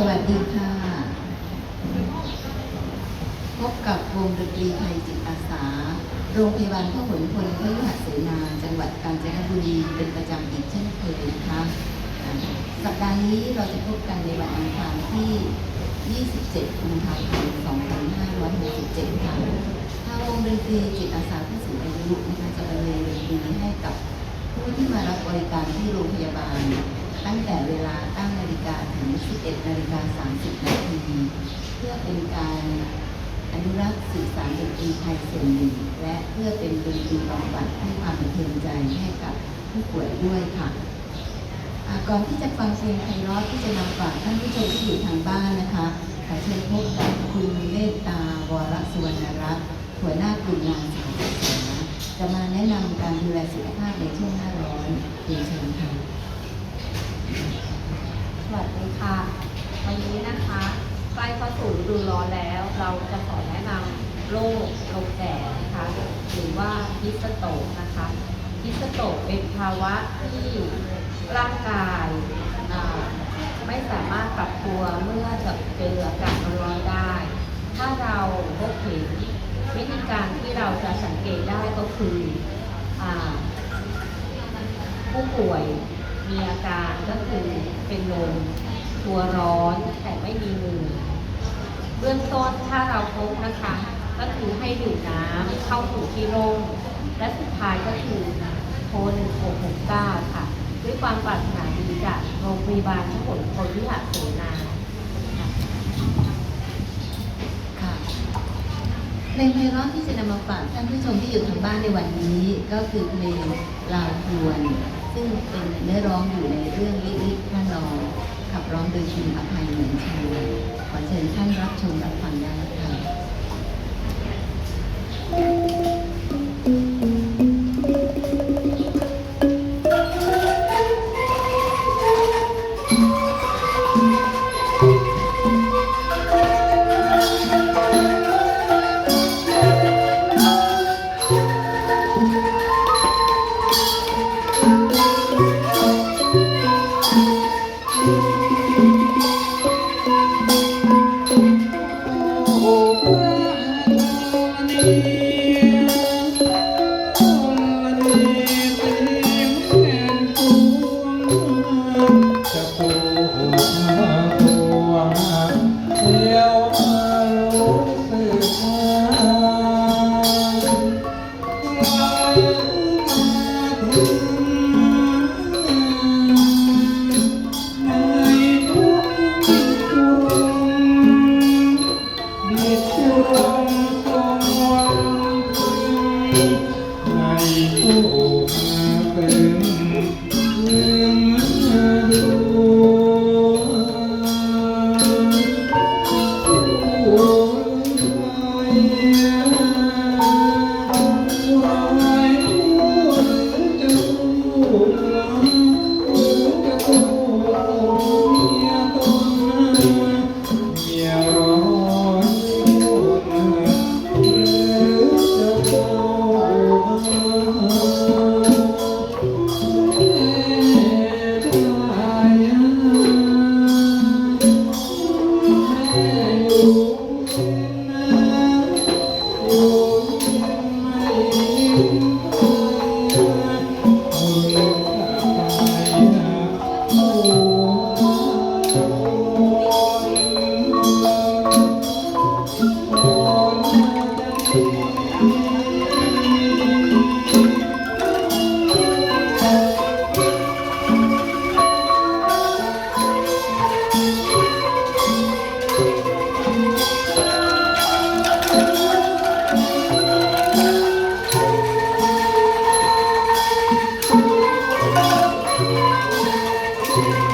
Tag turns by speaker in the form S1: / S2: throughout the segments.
S1: สวัสดีค่ะ พบกับวงดนตรีไทยจิตอาสา โรงพยาบาลพหลพลพยุหเสนา จังหวัดกาญจนบุรีเป็นประจำอีกเช่นเคยนะคะ สัปดาห์นี้เราจะพบกันในวันอังคารที่ 27 กุมภาพันธ์ 2567 ค่ะทางวงดนตรีจิตอาสาผู้สูงอายุนะคะจะบรรเลงดนตรีให้กับผู้ที่มารับบริการที่โรงพยาบาล ตั้งแต่เวลา9นาฬิกาถึง 11นาฬิกา30นาทีเพื่อเป็นการอนุรักษ์สื่อสารดนตรีไทยส่วนหนึ่งและเพื่อเป็นดนตรีบำบัดให้ความบันเทิงใจให้กับผู้ป่วยด้วยค่ะก่อนที่จะฟังเพลงไพเราะที่จะนำฝากท่านผู้ชมที่อยู่ทางบ้านนะคะขอเชิญพบกับคุณเมตตาวรสุวรรณรัตน์หัวหน้ากลุ่มงานสาธารณสุขจะมาแนะนำการดูแลสุขภาพในช่วงหน้าร้อนเรียนเชิญค่ะ
S2: สวัสดีค่ะ วันนี้นะคะใกล้เข้าสู่ฤดูร้อนแล้ว เราจะขอแนะนำโรคลมแดดนะคะ หรือว่าฮิสโตกนะคะฮิสโตกเป็นภาวะที่ร่างกายไม่สามารถปรับตัวเมื่อเจออากาศร้อนได้ ถ้าเราพบเห็นวิธีการที่เราจะสังเกตได้ก็คืออผู้ป่วย มีอาการก็คือเป็นลมตัวร้อนแต่ไม่มีมือเบื้องต้นถ้าเราพบนะคะ ก็คือให้ดื่มน้ำเข้าสู่ที่ร่มและสุดท้ายก็คือโทร1669 ค่ะ ด้วยความปรารถนาดีจากโรงพยาบาลพหลพลวิหารเสนาค่ะ
S1: ค่ะเพลงไพเราะที่จะนำมาฝากท่านผู้ชมที่อยู่ทางบ้านในวันนี้ ก็คือเพลงลาวพวน ซึ่งเป็นเนื้อร้องอยู่ในเรื่องลิลิพระนองขับร้องโดยคุณอภัยเหมือนชัยขอเชิญท่านรับชมรับฟัง
S3: Thank you.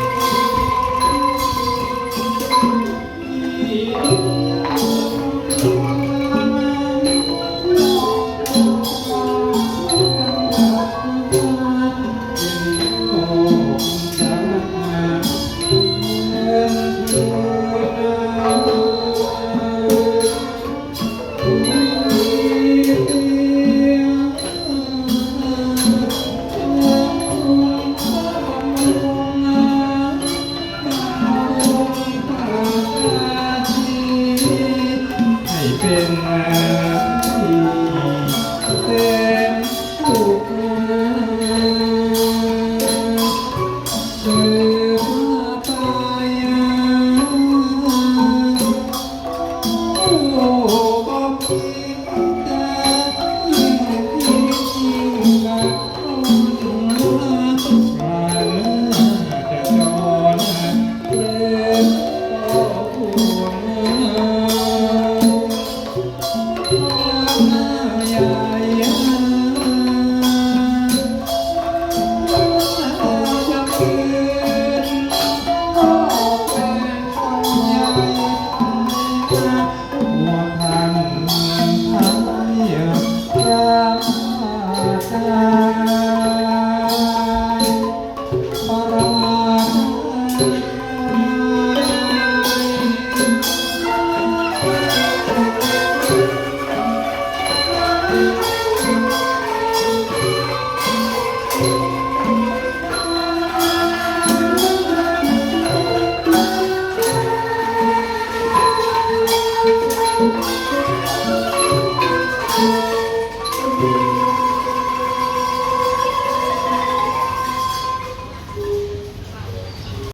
S3: เป็นไง